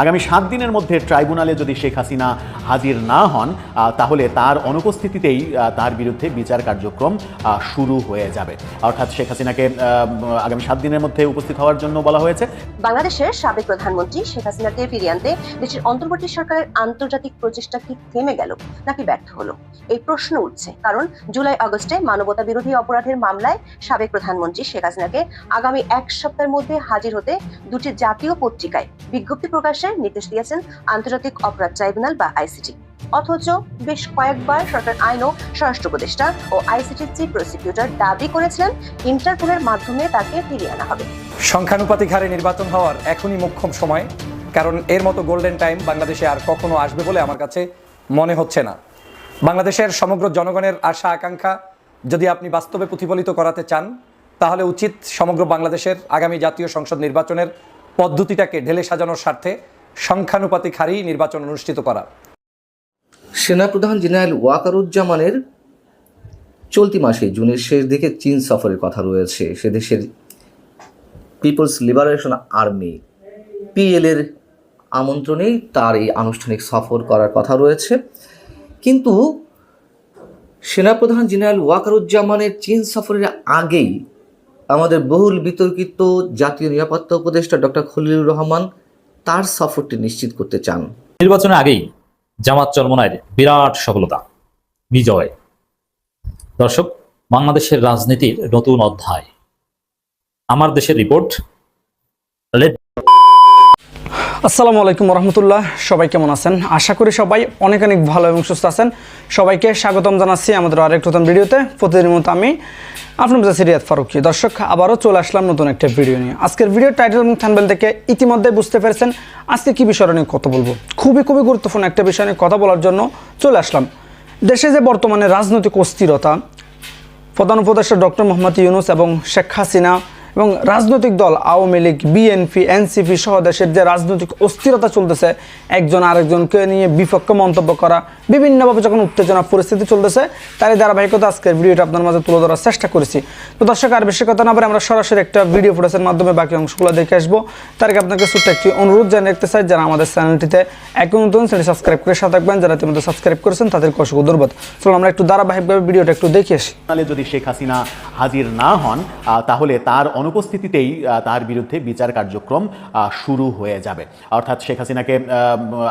আগামী সাত দিনের মধ্যে ট্রাইব্যুনালে যদি শেখ হাসিনা হাজির না হন তাহলে তার অনুপস্থিতিতেই তার বিরুদ্ধে বিচার কার্যক্রম শুরু হয়ে যাবে। অর্থাৎ শেখ হাসিনাকে আগামী সাত দিনের মধ্যে উপস্থিত হওয়ার জন্য বলা হয়েছে। বাংলাদেশের সাবেক প্রধানমন্ত্রী শেখ হাসিনাকে ফিরিয়ে আনতে দেশের অন্তর্বর্তী সরকারের আন্তর্জাতিক প্রচেষ্টা কি থেমে গেল, নাকি ব্যর্থ হলো? এই প্রশ্ন উঠছে, কারণ জুলাই আগস্টে মানবতা বিরোধী অপরাধের মামলায় সাবেক প্রধানমন্ত্রী শেখ হাসিনাকে আগামী এক সপ্তাহের মধ্যে হাজির হতে দুটি জাতীয় পত্রিকায় বিজ্ঞপ্তি প্রকাশের নির্দেশ দিয়েছেন আন্তর্জাতিক অপরাধ ট্রাইব্যুনাল বা আইসিটি। অথচ বেশ কয়েকবার সরকার আইন ও স্বরাষ্ট্র উপদেষ্টা ও আইসিটির চিফ প্রসিকিউটর দাবি করেছিলেন ইন্টারপোলের মাধ্যমে তাকে ফিরিয়ে আনা হবে। সংখ্যানুপাতিক হারে নির্বাচন হওয়ার এখনই মোক্ষম সময়, কারণ এর মতো গোল্ডেন টাইম বাংলাদেশে আর কখনো আসবে বলে আমার কাছে মনে হচ্ছে না। বাংলাদেশের সমগ্র জনগণের আশা আকাঙ্ক্ষা, যদি আপনি বাস্তবে প্রতিফলিত করাতে চান, তাহলে উচিত সমগ্র বাংলাদেশের আগামী জাতীয় সংসদ নির্বাচনের পদ্ধতিটাকে ঢেলে সাজানোর স্বার্থে সংখ্যানুপাতিক হারেই নির্বাচন অনুষ্ঠিত করা সেনাপ্রধান জেনারেল ওয়াকারুজ্জামানের চলতি মাসে জুনের শেষ দিকে চীন সফরের কথা রয়েছে। সে দেশের পিপলস লিবারেশন আর্মি পিএলের আমন্ত্রণেই তার এই আনুষ্ঠানিক সফর করার কথা রয়েছে। কিন্তু সেনাপ্রধান জেনারেল ওয়াকারুজ্জামানের চীন সফরের আগেই আমাদের বহুল বিতর্কিত জাতীয় নিরাপত্তা উপদেষ্টা ডক্টর খলিলুর রহমান তার সফরটি নিশ্চিত করতে চান। নির্বাচনের আগেই জামাত চরমনায়ের বিরাট সফলতা, বিজয়। দর্শক, বাংলাদেশের রাজনীতির নতুন অধ্যায়। আমার দেশের রিপোর্ট আসসালামু আলাইকুম রহমতুল্লাহ। সবাই কেমন আছেন? আশা করি সবাই অনেক অনেক ভালো এবং সুস্থ আছেন। সবাইকে স্বাগতম জানাচ্ছি আমাদের আরেক নতুন ভিডিওতে। প্রতিদিনের মতো আমি আপনার মধ্যে সিরিয়াত ফারুকি দর্শক, আবারও চলে আসলাম নতুন একটা ভিডিও নিয়ে। আজকের ভিডিও টাইটেল এবং থানবেল থেকে ইতিমধ্যে বুঝতে পেরেছেন আজকে কী বিষয় নিয়ে কথা বলব। খুবই খুবই গুরুত্বপূর্ণ একটা বিষয় নিয়ে কথা বলার জন্য চলে আসলাম। দেশে যে বর্তমানে রাজনৈতিক অস্থিরতা, প্রধান উপদেষ্টা ডক্টর মোহাম্মদ ইউনুস এবং শেখ হাসিনা এবং রাজনৈতিক দল, আওয়ামী লীগ বিএনপি এনসিপি সহ দেশের যে রাজনৈতিক অস্থিরতা চলতেছে, একজন আরেকজনকে নিয়ে বিপক্ষ মন্তব্য করা, বিভিন্নভাবে যখন উত্তেজনা, পরিস্থিতি চলতেছে, তারই ধারাবাহিকতা আজকের ভিডিওটা আপনার মাঝে তুলে ধরার চেষ্টা করেছি। তো দর্শক, আর বেশি কথা না বলে আমরা সরাসরি একটা ভিডিও ফুটেজের মাধ্যমে বাকি অংশগুলো দেখে আসব। তার আগে আপনাকে ছোট্ট একটি অনুরোধ জানিয়ে রাখতে চাই, যারা আমাদের চ্যানেলটিতে এখন নতুন চ্যানেল সাবস্ক্রাইব করে সাথে থাকবেন। যারা ইতিমধ্যে সাবস্ক্রাইব করেছেন তাদের অসংখ্য ধন্যবাদ। চলুন, আমরা একটু ধারাবাহিকভাবে ভিডিওটা একটু দেখে আসি। যদি শেখ হাসিনা হাজির না হন তাহলে তার অনুপস্থিতিতেই তার বিরুদ্ধে বিচার কার্যক্রম শুরু হয়ে যাবে। অর্থাৎ শেখ হাসিনাকে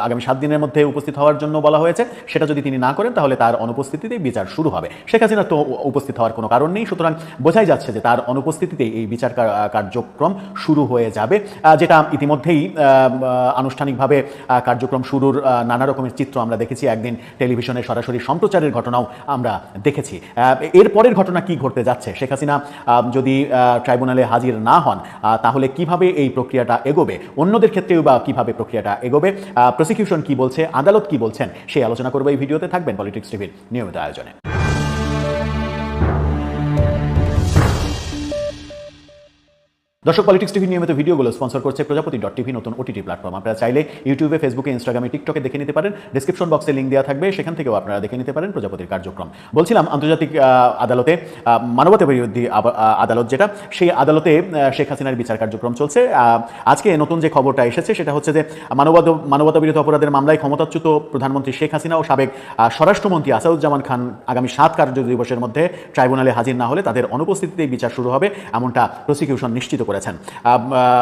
আগামী সাত দিনের মধ্যে উপস্থিত হওয়ার জন্য বলা হয়েছে। সেটা যদি তিনি না করেন, তাহলে তার অনুপস্থিতিতেই বিচার শুরু হবে। শেখ হাসিনা তো উপস্থিত হওয়ার কোনো কারণ নেই। সুতরাং বোঝাই যাচ্ছে যে তার অনুপস্থিতিতেই এই বিচার কার্যক্রম শুরু হয়ে যাবে যেটা ইতিমধ্যেই আনুষ্ঠানিকভাবে কার্যক্রম শুরুর নানা রকমের চিত্র আমরা দেখেছি। একদিন টেলিভিশনে সরাসরি সম্প্রচারের ঘটনাও আমরা দেখেছি। এর পরের ঘটনা কি ঘটতে যাচ্ছে? শেখ হাসিনা যদি ট্রাইব্যুনালে হাজির না হন তাহলে কীভাবে এই প্রক্রিয়াটা এগোবে? অন্যদের ক্ষেত্রেও বা কীভাবে প্রক্রিয়াটা এগোবে? প্রসিকিউশন কি বলছে? আদালত কি বলছেন? সেই আলোচনা করব এই ভিডিওতে। থাকবেন পলিটিক্স টিভির নিয়মিত আয়োজনে। দর্শক পলিটিক্স টিভি নিয়মিত ভিডিওগুলো স্পন্সর করছে প্রজাপতি ডট টিভি নতুন ওটিটি প্ল্যাটফর্ম আপনারা চাইলে ইউটিউবে ফেসবুকে ইনস্টাগ্রামে টিকটকে দেখে নিতে পারেন। ডিসক্রিপশন বক্সে লিঙ্ক দেওয়া থাকবে, সেখান থেকেও আপনারা দেখে নিতে পারেন প্রজাপতির কার্যক্রম। বলছিলাম আন্তর্জাতিক আদালতে মানবতা বিরোধী আদালত যেটা, সেই আদালতে শেখ হাসিনার বিচার কার্যক্রম চলছে। আজকে নতুন যে খবরটা এসেছে, সেটা হচ্ছে যে মানবতা মানবতা বিরোধী অপরাধের মামলায় ক্ষমতাচ্যুত প্রধানমন্ত্রী শেখ হাসিনা ও সাবেক স্বরাষ্ট্রমন্ত্রী আসাদুজ্জামান খান আগামী সাত কার্য দিবসের মধ্যে ট্রাইব্যুনালে হাজির না হলে তাদের অনুপস্থিতিতেই বিচার শুরু হবে, এমনটা প্রসিকিউশন নিশ্চিত করেছেন।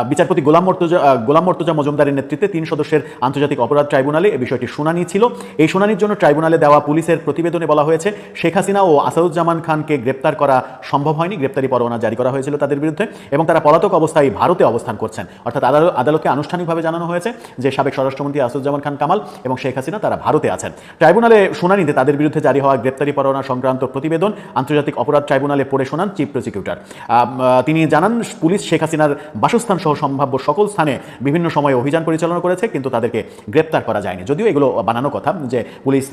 বিচারপতি গোলাম মর্তুজা গোলাম মর্তুজা মজুমদারের নেতৃত্বে তিন সদস্যের আন্তর্জাতিক অপরাধ ট্রাইব্যুনালে এই বিষয়টি শুনানি ছিল। এই শুনানির জন্য ট্রাইব্যুনালে দেওয়া পুলিশের প্রতিবেদনে বলা হয়েছে, শেখ হাসিনা ও আসাদুজ্জামান খানকে গ্রেপ্তার করা সম্ভব হয়নি। গ্রেপ্তারি পরোয়ানা জারি করা হয়েছিল তাদের বিরুদ্ধে এবং তারা পলাতক অবস্থায় ভারতে অবস্থান করছেন। অর্থাৎ আদালত- আদালতকে আনুষ্ঠানিকভাবে জানানো হয়েছে যে সাবেক স্বরাষ্ট্রমন্ত্রী আসাদুজ্জামান খান কামাল এবং শেখ হাসিনা তারা ভারতে আছেন। ট্রাইব্যুনালে শুনানিতে তাদের বিরুদ্ধে জারি হওয়া গ্রেপ্তারি পরোয়ানা সংক্রান্ত প্রতিবেদন আন্তর্জাতিক অপরাধ ট্রাইব্যুনালে পড়ে শোনান চিফ প্রসিকিউটর। তিনি জানান, পুলিশ শেখ হাসিনার বাসস্থান সহ সম্ভাব্য সকল স্থানে বিভিন্ন সময়ে অভিযান পরিচালনা করেছে, কিন্তু তাদেরকে গ্রেপ্তার করা যায়নি। যদিও এগুলো বানানো কথা যে পুলিশ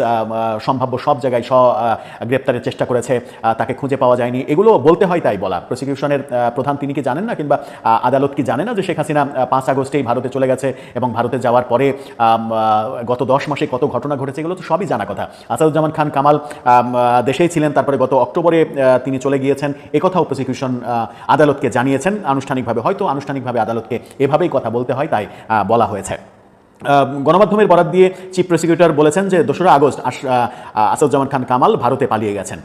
সম্ভাব্য সব জায়গায় স্ব গ্রেপ্তারের চেষ্টা করেছে তাকে খুঁজে পাওয়া যায়নি। এগুলো বলতে হয় তাই বলা। প্রসিকিউশনের প্রধান তিনি কি জানেন না কিংবা আদালত কি জানে না যে শেখ হাসিনা পাঁচ আগস্টেই ভারতে চলে গেছে এবং ভারতে যাওয়ার পরে গত দশ মাসে কত ঘটনা ঘটেছে এগুলো তো সবই জানা কথা। আসাদুজ্জামান খান কামাল দেশেই ছিলেন, তারপরে গত অক্টোবরে তিনি চলে গিয়েছেন। একথাও প্রসিকিউশন আদালতকে জানিয়েছেন। আনুষ্ঠানিকভাবে হয়তো আনুষ্ঠানিকভাবে আদালতকে এভাবেই কথা বলতে হয় তাই বলা হয়েছে। গণমাধ্যমের বরাত দিয়ে চিফ প্রসিকিউটর বলেছেন যে দোসরা আগস্ট আস- আসাদুজ্জামান খান কামাল ভারতে পালিয়ে গেছেন।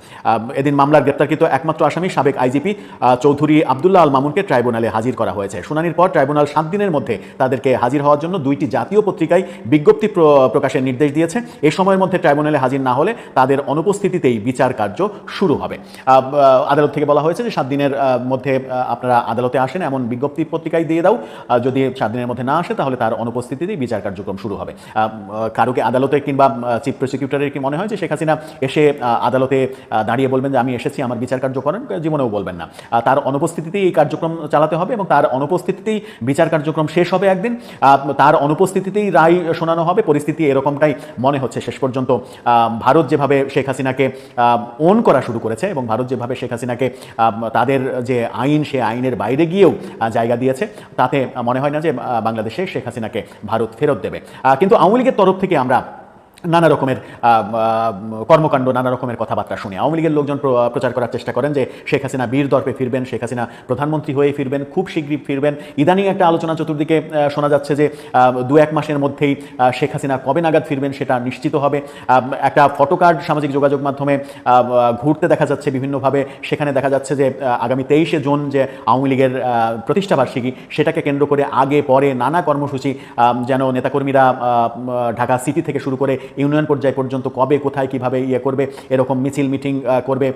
এদিন মামলার গ্রেপ্তারকৃত একমাত্র আসামি সাবেক আইজিপি চৌধুরী আবদুল্লাহ আল মামুনকে ট্রাইব্যুনালে হাজির করা হয়েছে। শুনানির পর ট্রাইব্যুনাল সাত দিনের মধ্যে তাদেরকে হাজির হওয়ার জন্য দুইটি জাতীয় পত্রিকায় বিজ্ঞপ্তি প্র- প্রকাশের নির্দেশ দিয়েছে। এই সময়ের মধ্যে ট্রাইব্যুনালে হাজির না হলে তাদের অনুপস্থিতিতেই বিচার কার্য শুরু হবে। আদালত থেকে বলা হয়েছে যে সাত দিনের মধ্যে আপনারা আদালতে আসেন, এমন বিজ্ঞপ্তি পত্রিকায় দিয়ে দাও। যদি সাত দিনের মধ্যে না আসে তাহলে তার অনুপস্থিতিতেই বিচার কার্যক্রম শুরু হবে। কারোকে আদালতে কিংবা চিফ প্রসিকিউটরের কি মনে হয় যে শেখ হাসিনা এসে আদালতে দাঁড়িয়ে বলবেন যে আমি এসেছি, আমার বিচার কার্য করেন, জীবনেও বলবেন না। তার অনুপস্থিতিতেই এই কার্যক্রম চালাতে হবে এবং তার অনুপস্থিতিতেই বিচার কার্যক্রম শেষ হবে একদিন। তার অনুপস্থিতিতেই রায় শোনানো হবে, পরিস্থিতি এরকমটাই মনে হচ্ছে। শেষ পর্যন্ত ভারত যেভাবে শেখ হাসিনাকে ওন করা শুরু করেছে এবং ভারত যেভাবে শেখ হাসিনাকে তাদের যে আইন, সে আইনের বাইরে গিয়েও জায়গা দিয়েছে, তাতে মনে হয় না যে বাংলাদেশে শেখ হাসিনাকে ভারত ফেরত দেবে। আহ, কিন্তু আওয়ামী লীগের তরফ থেকে আমরা নানা রকমের কর্মকাণ্ড, নানা রকমের কথাবার্তা শুনে। আওয়ামী লীগের লোকজন প্রচার করার চেষ্টা করেন যে শেখ হাসিনা বীর দর্পে ফিরবেন, শেখ হাসিনা প্রধানমন্ত্রী হয়ে ফিরবেন, খুব শীঘ্রই ফিরবেন। ইদানিং একটা আলোচনা চতুর্দিকে শোনা যাচ্ছে যে দু এক মাসের মধ্যেই শেখ হাসিনা কবে নাগাদ ফিরবেন সেটা নিশ্চিত হবে। একটা ফটো কার্ড, সামাজিক যোগাযোগ মাধ্যমে ঘুরতে দেখা যাচ্ছে বিভিন্নভাবে। সেখানে দেখা যাচ্ছে যে আগামী তেইশে জুন যে আওয়ামী লীগের প্রতিষ্ঠাবার্ষিকী সেটাকে কেন্দ্র করে আগে পরে নানা কর্মসূচি যেন নেতাকর্মীরা ঢাকা সিটি থেকে শুরু করে ইউনিয়ন পর্যায় পর্যন্ত কবে, কোথায়, কীভাবে ইয়ে করবে, এরকম মিছিল, মিটিং করবে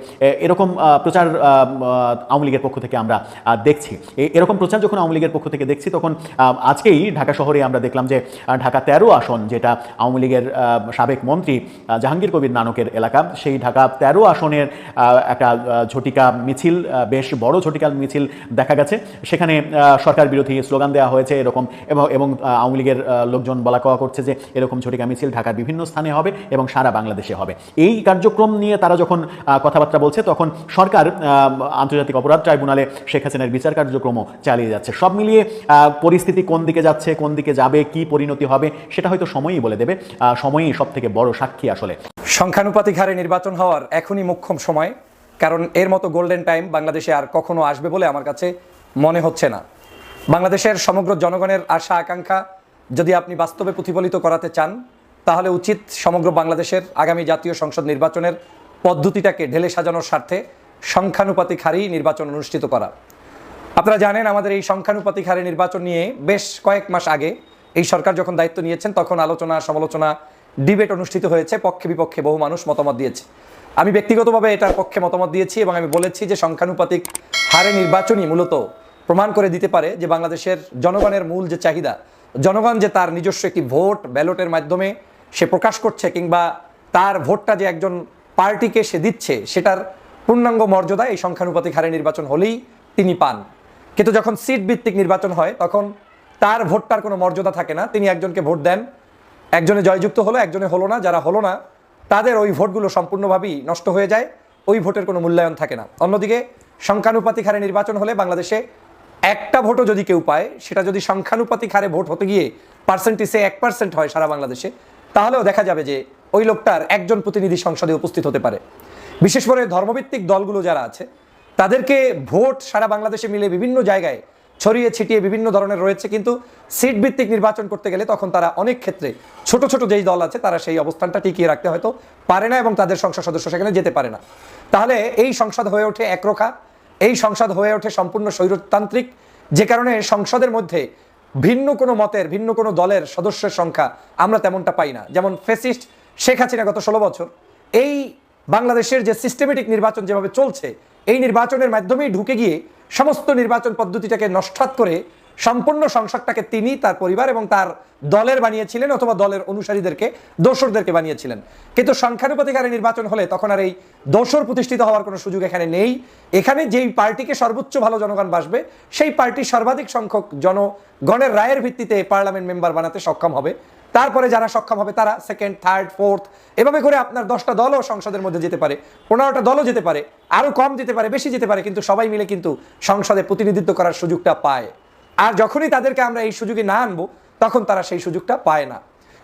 এরকম প্রচার আওয়ামী লীগের পক্ষ থেকে আমরা দেখছি। এরকম প্রচার যখন আওয়ামী লীগের পক্ষ থেকে দেখছি, তখন আজকেই ঢাকা শহরে আমরা দেখলাম যে ঢাকা তেরো আসন, যেটা আওয়ামী লীগের সাবেক মন্ত্রী জাহাঙ্গীর কবির নানকের এলাকা, সেই ঢাকা তেরো আসনের একটা ঝটিকা মিছিল বেশ বড় ঝটিকা মিছিল দেখা গেছে। সেখানে সরকার বিরোধী স্লোগান দেওয়া হয়েছে এরকম, এবং আওয়ামী লীগের লোকজন বলা কওয়া করছে যে, এরকম ঝটিকা মিছিল ঢাকার বিভিন্ন স্থানে হবে এবং সারা বাংলাদেশে হবে। এই কার্যক্রম নিয়ে তারা যখন কথাবার্তা বলছে, তখন সরকার আন্তর্জাতিক অপরাধ ট্রাইব্যুনালে শেখ হাসিনার বিচার কার্যক্রমও চালিয়ে যাচ্ছে। সব মিলিয়ে পরিস্থিতি কোন দিকে যাচ্ছে, কোন দিকে যাবে, কি পরিণতি হবে, সেটা হয়তো সময়ই বলে দেবে। সময়ই সব থেকে বড় সাক্ষী আসলে। সংখ্যানুপাতিক হারে নির্বাচন হওয়ার এখনই মোক্ষম সময়, কারণ এর মতো গোল্ডেন টাইম বাংলাদেশে আর কখনো আসবে বলে আমার কাছে মনে হচ্ছে না। বাংলাদেশের সমগ্র জনগণের আশা, আকাঙ্ক্ষা যদি আপনি বাস্তবে প্রতিফলিত করাতে চান তাহলে উচিত সমগ্র বাংলাদেশের আগামী জাতীয় সংসদ নির্বাচনের পদ্ধতিটাকে ঢেলে সাজানোর স্বার্থে সংখ্যানুপাতিক হারেই নির্বাচন অনুষ্ঠিত করা। আপনারা জানেন আমাদের এই সংখ্যানুপাতিক হারে নির্বাচন নিয়ে বেশ কয়েক মাস আগে এই সরকার যখন দায়িত্ব নিয়েছেন, তখন আলোচনা, সমালোচনা, ডিবেট অনুষ্ঠিত হয়েছে, পক্ষে বিপক্ষে বহু মানুষ মতামত দিয়েছে। আমি ব্যক্তিগতভাবে এটার পক্ষে মতামত দিয়েছি এবং আমি বলেছি যে সংখ্যানুপাতিক হারে নির্বাচনই মূলত প্রমাণ করে দিতে পারে যে বাংলাদেশের জনগণের মূল যে চাহিদা, জনগণ যে তার নিজস্ব একটি ভোট, ব্যালটের মাধ্যমে সে প্রকাশ করছে কিংবা তার ভোটটা যে একজন পার্টিকে সে দিচ্ছে, সেটার পূর্ণাঙ্গ মর্যাদা এই সংখ্যানুপাতিক হারে নির্বাচন হলেই তিনি পান। কিন্তু যখন সিট ভিত্তিক নির্বাচন হয়, তখন তার ভোটটার কোনো মর্যাদা থাকে না। তিনি একজনকে ভোট দেন। একজনে জয়যুক্ত হলো, একজনে হলো না। যারা হলো না, তাদের ওই ভোটগুলো সম্পূর্ণভাবেই নষ্ট হয়ে যায়। ওই ভোটের কোনো মূল্যায়ন থাকে না। অন্যদিকে, সংখ্যানুপাতিক হারে নির্বাচন হলে বাংলাদেশে একটা ভোটও যদি কেউ পায়, সেটা যদি সংখ্যানুপাতিক হারে ভোট হতে গিয়ে পার্সেন্টেজে এক পার্সেন্ট হয় সারা বাংলাদেশে তাহলেও দেখা যাবে যে ওই লোকটার একজন প্রতিনিধি সংসদে উপস্থিত হতে পারে। বিশেষ করে ধর্মভিত্তিক দলগুলো যারা আছে, তাদেরকে ভোট সারা বাংলাদেশে মিলে বিভিন্ন জায়গায় ছড়িয়ে ছিটিয়ে বিভিন্ন ধরনের রয়েছে, কিন্তু সিট ভিত্তিক নির্বাচন করতে গেলে তখন তারা অনেক ক্ষেত্রে ছোট ছোট যেই দল আছে, তারা সেই অবস্থানটা টিকিয়ে রাখতে হয়তো পারে না এবং তাদের সংসদ সদস্য সেখানে যেতে পারে না। তাহলে এই সংসদ হয়ে ওঠে একরোখা, এই সংসদ হয়ে ওঠে সম্পূর্ণ স্বৈরতান্ত্রিক, যে কারণে সংসদের মধ্যে ভিন্ন কোনো মতের, ভিন্ন কোনো দলের সদস্যের সংখ্যা আমরা তেমনটা পাই না। যেমন ফেসিস্ট শেখ হাসিনা গত ষোলো বছর। এই বাংলাদেশের যে সিস্টেমেটিক নির্বাচন যেভাবে চলছে, এই নির্বাচনের মাধ্যমেই ঢুকে গিয়ে সমস্ত নির্বাচন পদ্ধতিটাকে নস্বাত করে সম্পূর্ণ সংসদটাকে তিনি, তার পরিবার এবং তার দলের বানিয়েছিলেন অথবা দলের অনুসারীদেরকে, দোসরদেরকে বানিয়েছিলেন। কিন্তু সংখ্যানুপাতিক হারে নির্বাচন হলে তখন আর এই দোসর প্রতিষ্ঠিত হওয়ার কোনো সুযোগ এখানে নেই। এখানে যেই পার্টিকে সর্বোচ্চ ভালো জনগণ বাসবে, সেই পার্টি সর্বাধিক সংখ্যক জনগণের রায়ের ভিত্তিতে পার্লামেন্ট মেম্বার বানাতে সক্ষম হবে। তারপরে যারা সক্ষম হবে তারা সেকেন্ড থার্ড ফোর্থ এভাবে করে আপনার দশটা দলও সংসদের মধ্যে যেতে পারে, পনেরোটা দলও যেতে পারে, আরও কম যেতে পারে, বেশি যেতে পারে, কিন্তু সবাই মিলে কিন্তু সংসদে প্রতিনিধিত্ব করার সুযোগটা পায়। আর যখনই তাদেরকে আমরা এই সুযোগে না আনব, তখন তারা সেই সুযোগটা পায় না।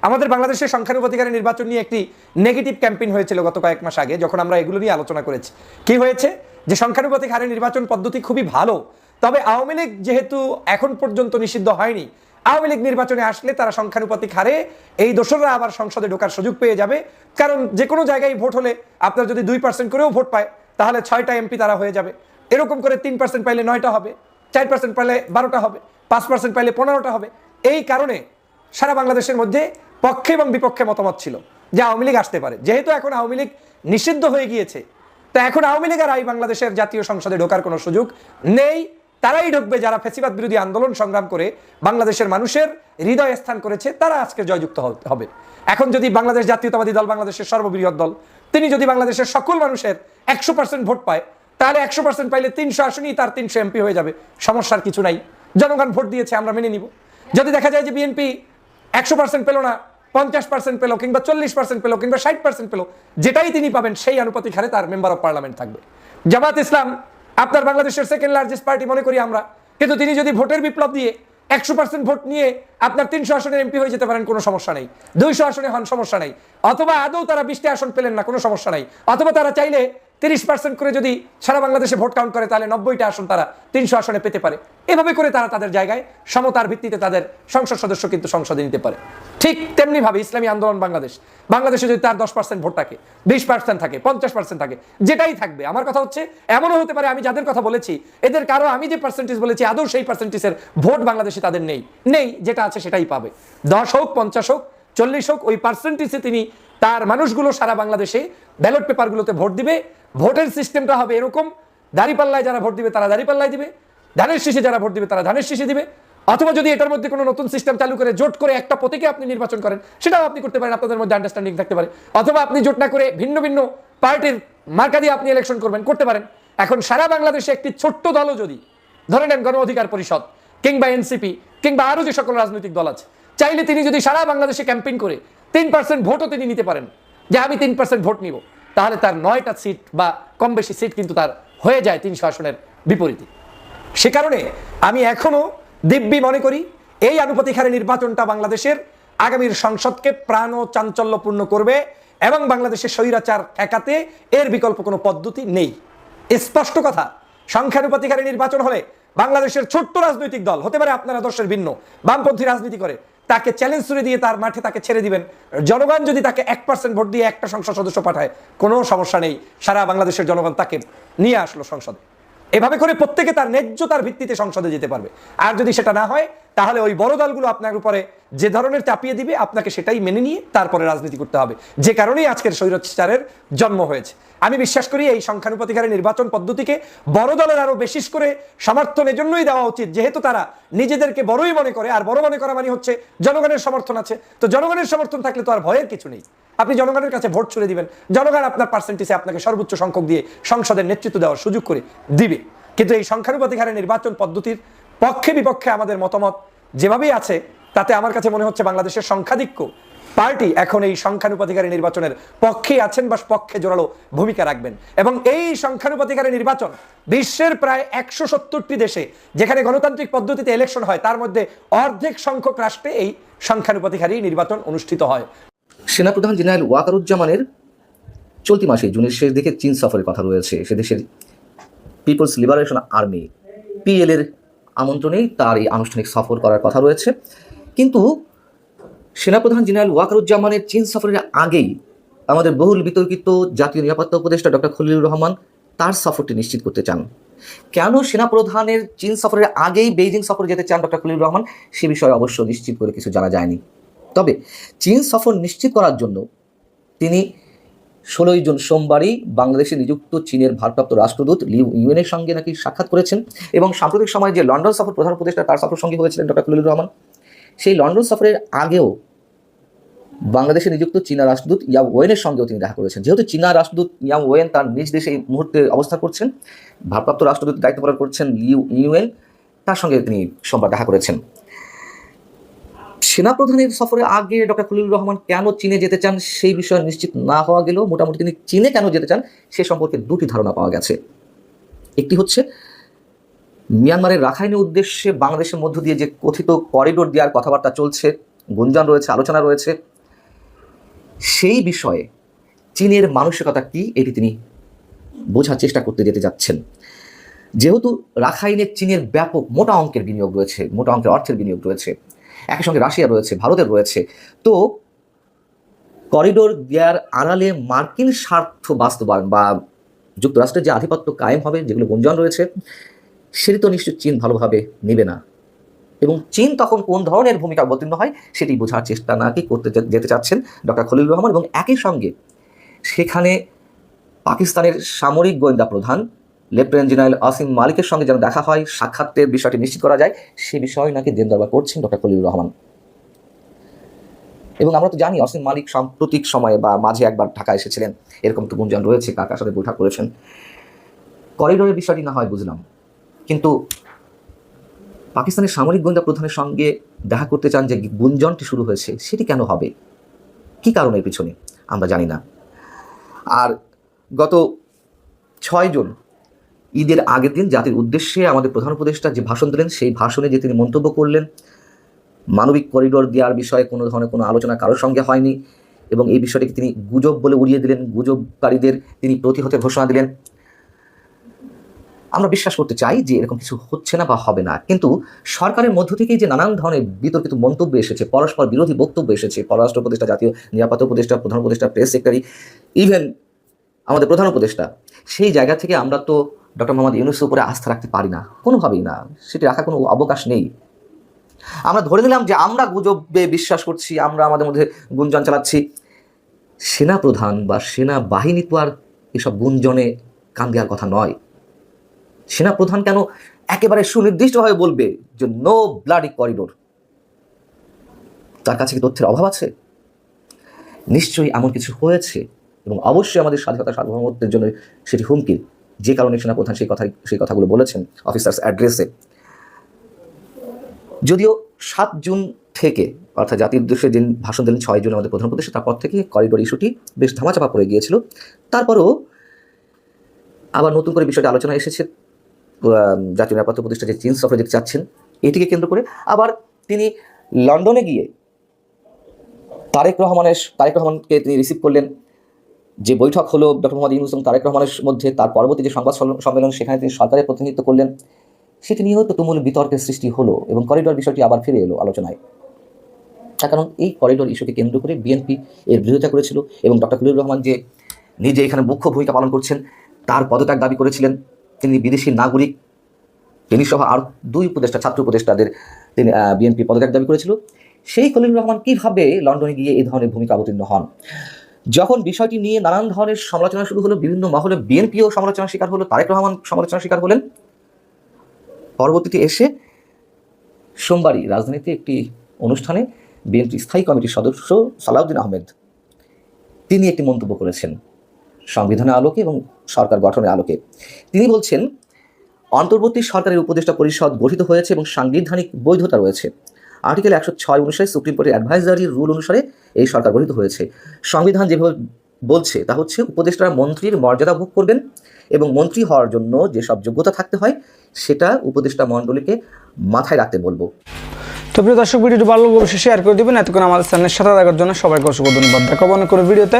আমাদের বাংলাদেশের সংখ্যানুপাতিকারের নির্বাচন নিয়ে একটি নেগেটিভ ক্যাম্পেইন হয়েছিল গত কয়েক মাস আগে, যখন আমরা এগুলো নিয়ে আলোচনা করেছি। কি হয়েছে? যে সংখ্যানুপাতিক হারে নির্বাচন পদ্ধতি খুবই ভালো, তবে আওয়ামী লীগ যেহেতু এখন পর্যন্ত নিষিদ্ধ হয়নি, আওয়ামী লীগ নির্বাচনে আসলে তারা সংখ্যানুপাতিক হারে এই দোসররা আবার সংসদে ঢোকার সুযোগ পেয়ে যাবে। কারণ যে কোনো জায়গায় ভোট হলে আপনার যদি দুই পার্সেন্ট করেও ভোট পায়, তাহলে ছয়টা এমপি তারা হয়ে যাবে। এরকম করে তিন পার্সেন্ট পাইলে নয়টা হবে। চার পার্সেন্ট পাইলে বারোটা হবে, পাঁচ পার্সেন্ট পাইলে পনেরোটা হবে। এই কারণে সারা বাংলাদেশের মধ্যে পক্ষে এবং বিপক্ষে মতামত ছিল যে আওয়ামী লীগ আসতে পারে। যেহেতু এখন আওয়ামী লীগ নিষিদ্ধ হয়ে গিয়েছে, তা এখন আওয়ামী লীগ আর এই বাংলাদেশের জাতীয় সংসদে ঢোকার কোনো সুযোগ নেই। তারাই ঢুকবে যারা ফেসিবাদ বিরোধী আন্দোলন সংগ্রাম করে বাংলাদেশের মানুষের হৃদয় স্থান করেছে, তারা আজকে জয়যুক্ত হবে। এখন যদি বাংলাদেশ জাতীয়তাবাদী দল বাংলাদেশের সর্ববৃহৎ দল, তিনি যদি বাংলাদেশের সকল মানুষের একশো পার্সেন্ট ভোট পায় তাহলে একশো পার্সেন্ট পাইলে তিনশো আসনই তার তিনশো এমপি হয়ে যাবে। সমস্যার কিছু নাই। জনগণ ভোট দিয়েছে, আমরা মেনে নিব। যদি দেখা যায় যে বিএনপি একশো পার্সেন্ট পেল না, পঞ্চাশ পার্সেন্ট পেল, কিংবা চল্লিশ পার্সেন্ট পেল, কিংবা ষাট পার্সেন্ট পেল, যেটাই তিনি পাবেন, সেই আনুপাতিক হারে তার মেম্বার অফ পার্লামেন্ট থাকবে। জামাত ইসলাম, আপনার বাংলাদেশের সেকেন্ড লার্জেস্ট পার্টি মনে করি আমরা, কিন্তু তিনি যদি ভোটের বিপ্লব দিয়ে একশো পার্সেন্ট ভোট নিয়ে আপনার তিনশো আসনের এমপি হয়ে যেতে পারেন, কোনো সমস্যা নেই। দুইশো আসনে হন, সমস্যা নেই। অথবা আদৌ তারা বিশটি আসন পেলেন না, কোনো সমস্যা নাই। অথবা তারা চাইলে তিরিশ পার্সেন্ট করে যদি সারা বাংলাদেশে ভোট কাউন্ট করে, তাহলে নব্বইটা আসন তারা তিনশো আসনে পেতে পারে। এভাবে করে তারা তাদের জায়গায় সমতার ভিত্তিতে তাদের সংসদ সদস্য কিন্তু সংসদে নিতে পারে। ঠিক তেমনি ভাবে ইসলামী আন্দোলন বাংলাদেশ। বাংলাদেশে যদি তার দশ পার্সেন্ট ভোট থাকে, বিশ পার্সেন্ট থাকে, পঞ্চাশ পার্সেন্ট থাকে, যেটাই থাকবে। আমার কথা হচ্ছে, এমনও হতে পারে আমি যাদের কথা বলেছি, এদের কারও আমি যে পার্সেন্টেজ বলেছি, আদৌ সেই পার্সেন্টেজের ভোট বাংলাদেশে তাদের নেই। নেই, যেটা আছে সেটাই পাবে। দশ হোক, পঞ্চাশ হোক, চল্লিশ হোক, ওই পার্সেন্টেজে তিনি তার মানুষগুলো সারা বাংলাদেশে ব্যালট পেপারগুলোতে ভোট দিবে। ভোটের সিস্টেমটা হবে এরকম। দাঁড়িপাল্লায় যারা ভোট দিবে, তারা দাঁড়িপাল্লায় দিবে। ধানের শীষে যারা ভোট দিবে, তারা ধানের শীষে দিবে। অথবা যদি এটার মধ্যে কোনো নতুন সিস্টেম চালু করে, জোট করে একটা প্রতীকে আপনি নির্বাচন করেন, সেটাও আপনি করতে পারেন, আপনাদের মধ্যে আন্ডারস্ট্যান্ডিং থাকতে পারে। অথবা আপনি জোট না করে ভিন্ন ভিন্ন পার্টির মার্কা দিয়ে আপনি ইলেকশন করবেন, করতে পারেন। এখন সারা বাংলাদেশে একটি ছোট্ট দলও যদি, ধরে নেন গণ অধিকার পরিষদ, কিংবা এনসিপি কিংবা আরও যে সকল রাজনৈতিক দল আছে, চাইলে তিনি যদি সারা বাংলাদেশে ক্যাম্পেইন করে, তিন পার্সেন্ট ভোটও তিনি নিতে পারেন। যে আমি তিন পার্সেন্ট ভোট নিব। তাহলে তার নয়টা সিট বা কম বেশি সিট কিন্তু তার হয়ে যায় তিনশো আসনের বিপরীতে। সে কারণে আমি এখনও দিব্যি মনে করি, এই আনুপাতিক হারে নির্বাচনটা বাংলাদেশের আগামীর সংসদকে প্রাণ ও চাঞ্চল্যপূর্ণ করবে এবং বাংলাদেশের স্বৈরাচার ঠেকাতে এর বিকল্প কোনো পদ্ধতি নেই। স্পষ্ট কথা সংখ্যানুপাতিক হারে নির্বাচন হলে বাংলাদেশের ছোট্ট রাজনৈতিক দল, হতে পারে আপনার আদর্শের ভিন্ন, বামপন্থী রাজনীতি করে তাকে চ্যালেঞ্জ করে দিয়ে তার মাঠে তাকে ছেড়ে দিবেন। জনগণ যদি তাকে এক পার্সেন্ট ভোট দিয়ে একটা সংসদ সদস্য পাঠায়, কোনো সমস্যা নেই। সারা বাংলাদেশের জনগণ তাকে নিয়ে আসলো সংসদে। এভাবে করে প্রত্যেকে তার ন্যায্যতার ভিত্তিতে সংসদে যেতে পারবে। আর যদি সেটা না হয়, তাহলে ওই বড় দলগুলো আপনার উপরে যে ধরনের চাপিয়ে দিবে, আপনাকে সেটাই মেনে নিয়ে তারপরে রাজনীতি করতে হবে। যে কারণেই আজকের স্বৈরাচারের জন্ম হয়েছে। আমি বিশ্বাস করি এই সংখ্যানুপাতিকারের নির্বাচন পদ্ধতিকে বড় দলের আরও বেশিস করে সমর্থন এজন্যই দেওয়া উচিত, যেহেতু তারা নিজেদেরকে বড়ই মনে করে, আর বড় মনে করা মানে হচ্ছে জনগণের সমর্থন আছে। তো জনগণের সমর্থন থাকলে তো আর ভয়ের কিছু নেই। আপনি জনগণের কাছে ভোট ছুড়ে দিবেন। জনগণ আপনার পার্সেন্টেজে আপনাকে সর্বোচ্চ সংখ্যক দিয়ে সংসদের নেতৃত্ব দেওয়ার সুযোগ করে দিবে। কিন্তু এই সংখ্যানুপাতিক হারে নির্বাচন পদ্ধতির পক্ষে বিপক্ষে আমাদের মতামত যেভাবেই আছে তাতে আমার কাছে মনে হচ্ছে বাংলাদেশের সংখ্যাধিক্য পার্টি এখন এই সংখ্যানুপাতিকারী নির্বাচনের পক্ষে আছেন বা পক্ষে জোরালো ভূমিকা রাখবেন। এবং এই সংখ্যানুপাতিকারী নির্বাচন বিশ্বের প্রায় একশো সত্তরটি দেশে যেখানে গণতান্ত্রিক পদ্ধতিতে ইলেকশন হয়, তার মধ্যে অর্ধেক সংখ্যক রাষ্ট্রে এই সংখ্যানুপাতিকারী নির্বাচন অনুষ্ঠিত হয়। সেনাপ্রধান জেনারেল ওয়াকারুজ্জামানের চলতি মাসে জুনের শেষ দিকে চীন সফরের কথা রয়েছে। সে দেশের পিপলস লিবারেশন আর্মি পিএল এর আমন্ত্রণেই তার এই আনুষ্ঠানিক সফর করার কথা রয়েছে। সেনাপ্রধান জেনারেল ওয়াকারুজ্জামানের চীন সফরের আগেই আমাদের বহুল বিতর্কিত জাতীয় নিরাপত্তা উপদেষ্টা ডক্টর খলিলুর রহমান তার সফরটি নিশ্চিত করতে চান। কেন সেনাপ্রধানের চীন সফরের আগেই বেইজিং সফরে যেতে চান ডক্টর খলিলুর রহমান? সে বিষয়ে অবশ্য নিশ্চিত করে কিছু জানা যায়নি। তবে চীন সফর নিশ্চিত করার জন্য তিনি ষোলোই জুন সোমবারই বাংলাদেশে নিযুক্ত চীনের ভারপ্রাপ্ত রাষ্ট্রদূত লিউ ইউএনের সঙ্গে নাকি সাক্ষাৎ করেছেন এবং সাম্প্রতিক সময়ে যে লন্ডন সফর প্রধান উপদেষ্টা তার সফর সঙ্গী হয়েছিলেন ডক্টর খলিলুর রহমান সেই লন্ডন সফরের আগেও বাংলাদেশে নিযুক্ত চীনা রাষ্ট্রদূত ইয়াও ওয়েনের সঙ্গেও তিনি দেখা করেছেন। যেহেতু চীনা রাষ্ট্রদূত ইয়াও ওয়েন তার নিজ দেশে এই মুহূর্তে অবস্থান করছেন, ভারপ্রাপ্ত রাষ্ট্রদূত দায়িত্ব পালন করছেন লিউ ইউএন তার সঙ্গে তিনি সোমবার দেখা করেছেন। সেনাপ্রধানের সফরে আগে ডক্টর খলিলুর রহমান কেন চীনে যেতে চান সেই বিষয়ে নিশ্চিত না হওয়া গেলেও মোটামুটি তিনি চীনে কেন যেতে চান সে সম্পর্কে দুটি ধারণা পাওয়া গেছে। একটি হচ্ছে মিয়ানমারের রাখাইনের উদ্দেশ্যে বাংলাদেশের মধ্য দিয়ে যে কথিত করিডোর দেওয়ার কথাবার্তা চলছে, গুঞ্জন রয়েছে, আলোচনা রয়েছে, সেই বিষয়ে চীনের মানসিকতা কি এটি তিনি বোঝার চেষ্টা করতে যেতে যাচ্ছেন। যেহেতু রাখাইনে চীনের ব্যাপক মোটা অঙ্কের বিনিয়োগ রয়েছে, মোটা অঙ্কের অর্থের বিনিয়োগ রয়েছে, একই সঙ্গে রাশিয়া রয়েছে, ভারতের রয়েছে, তো করিডোর দেওয়ার আড়ালে মার্কিন স্বার্থ বাস্তবায়ন বা যুক্তরাষ্ট্রের যে আধিপত্য কায়েম হবে, যেগুলো গুঞ্জন রয়েছে সেটি তো নিশ্চয়ই চীন ভালোভাবে নেবে না। এবং চীন তখন কোন ধরনের ভূমিকা অবতীর্ণ হয় সেটি বোঝার চেষ্টা নাকি করতে যেতে চাচ্ছেন ডক্টর খলিলুর রহমান এবং একই সঙ্গে সেখানে পাকিস্তানের সামরিক গোয়েন্দা প্রধান, লেফটেন্যান্ট জেনারেল আসিম মালিকের সঙ্গে যেন দেখা হয় সাক্ষাতের বিষয়টি নিশ্চিত করা যায়, সে বিষয়ে নাকি দেন দরবার করছেন ডক্টর খলিলুর রহমান। এবং আমরা তো জানি অসীম মালিক সাম্প্রতিক সময়ে বা মাঝে একবার ঢাকা এসেছিলেন। এরকম তো গুঞ্জন রয়েছে কাকার সাথে বৈঠক করেছেন? করিডোরের বিষয়টি না হয় বুঝলাম। কিন্তু পাকিস্তানের সামরিক গোয়েন্দা প্রধানের সঙ্গে দেখা করতে চান যে গুঞ্জনটি শুরু হয়েছে, সেটি কেন হবে? কি কারণের পিছনে? আমরা জানি না। আর গত ছয় জন, ঈদের আগের দিন জাতির উদ্দেশ্যে আমাদের প্রধান উপদেষ্টা যে ভাষণ দিলেন, সেই ভাষণে যে তিনি মন্তব্য করলেন, মানবিক করিডোর দেওয়ার বিষয়ে কোনো ধরনের কোনো আলোচনা কারোর সঙ্গে হয়নি এবং এই বিষয়টিকে তিনি গুজব বলে উড়িয়ে দিলেন। গুজবকারীদের তিনি প্রতিহতের ঘোষণা দিলেন। আমরা বিশ্বাস করতে চাই যে এরকম কিছু হচ্ছে না বা হবে না। কিন্তু সরকারের মধ্য থেকেই যে নানান ধরনের বিতর্কিত মন্তব্য এসেছে, পরস্পর বিরোধী বক্তব্য এসেছে, পররাষ্ট্র উপদেষ্টা, জাতীয় নিরাপত্তা উপদেষ্টা, প্রধান উপদেষ্টা প্রেস সেক্রেটারি ইভেন আমাদের প্রধান উপদেষ্টা, সেই জায়গা থেকে আমরা তো ডক্টর মোহাম্মদ ইউনুসের উপরে আস্থা রাখতে পারি না, কোনোভাবেই না। সেটি রাখার কোনো অবকাশ নেই। আমরা ধরে নিলাম যে আমরা গুজবে বিশ্বাস করছি, আমরা আমাদের মধ্যে গুঞ্জন চালাচ্ছি। সেনা প্রধান বা সেনা বাহিনী তো আর এসব গুঞ্জনে কান দেওয়ার কথা নয়। সেনা প্রধান কেন একেবারে সুনির্দিষ্টভাবে বলবে যে নো ব্লাডি করিডোর তার কাছে কি তথ্যের অভাব আছে? নিশ্চয়ই এমন কিছু হয়েছে এবং অবশ্যই আমাদের স্বাধীনতা সার্বভৌমত্বের জন্য সেটি হুমকি। যে কারণে সেনাপ্রধান সেই কথা সেই কথাগুলো বলেছেন অফিসার্স অ্যাড্রেসে যদিও সাত জুন থেকে, অর্থাৎ জাতির উদ্দেশ্যে যে ভাষণ দিলেন ছয় জুন আমাদের প্রধান উপদেষ্টা তারপর থেকে করিডোর ইস্যুটি বেশ ধামাচাপা পড়ে গিয়েছিল। তারপরও আবার নতুন করে বিষয়টি আলোচনা এসেছে। জাতীয় নিরাপত্তা উপদেষ্টা যে চীন সফরে যেতে চাচ্ছেন, এটিকে কেন্দ্র করে আবার তিনি লন্ডনে গিয়ে তারেক রহমানের, তারেক রহমানকে তিনি রিসিভ করলেন। যে বৈঠক হলো ডক্টর মোহাম্মদ ইউনুস এবং তারেক রহমানের মধ্যে, তার পরবর্তী যে সংবাদ সম্মেলন- সেখানে তিনি সরকারের প্রতিনিধিত্ব করলেন। সেটি নিয়েও তো তুমুল বিতর্কের সৃষ্টি হলো এবং করিডোর বিষয়টি আবার ফিরে এলো আলোচনায়। তার কারণ এই করিডোর ইস্যুকে কেন্দ্র করে বিএনপি এর বিরোধিতা করেছিল এবং ডক্টর খলিলুর রহমান যে নিজে এখানে মুখ্য ভূমিকা পালন করছেন, তার পদত্যাগ দাবি করেছিলেন। তিনি বিদেশি নাগরিক। তিনি সহ আর দুই উপদেষ্টা, ছাত্র উপদেষ্টাদের তিনি বিএনপি পদত্যাগ দাবি করেছিল। সেই খলিলুর রহমান কীভাবে লন্ডনে গিয়ে এই ধরনের ভূমিকা অবতীর্ণ হন? যখন বিষয়টি নিয়ে নানান ধরনের সমালোচনা শুরু হলো, বিভিন্ন মহলে বিএনপিও সমালোচনার শিকার হলো, তারেক রহমান সমালোচনার শিকার হলেন। পরবর্তীতে এসে সোমবারই রাজধানীতে একটি অনুষ্ঠানে বিএনপি স্থায়ী কমিটির সদস্য সালাউদ্দিন আহমেদ, তিনি একটি মন্তব্য করেছেন। সংবিধানের আলোকে এবং সরকার গঠনের আলোকে। তিনি বলছেন, অন্তর্বর্তী সরকারের উপদেষ্টা পরিষদ গঠিত হয়েছে এবং সাংবিধানিক বৈধতা রয়েছে। আর্টিকেল একশো ছয় অনুসারে সুপ্রিম কোর্টের অ্যাডভাইজারি রুল অনুসারে এই সরকার গঠিত হয়েছে। সংবিধান যেভাবে বলছে, তা হচ্ছে উপদেষ্টারা মন্ত্রীর মর্যাদা ভোগ করবেন এবং মন্ত্রী হওয়ার জন্য যেসব যোগ্যতা থাকতে হয়, সেটা উপদেষ্টা মণ্ডলীকে মাথায় রাখতে বলব। তো প্রিয় দর্শক, ভিডিওটি ভালো শেয়ার করে দিবেন। এতক্ষণ আমাদের চ্যানেলের সাথে থাকার জন্য সবাইকে অসংখ্য ধন্যবাদ। দেখাবো অনেক করে ভিডিওতে।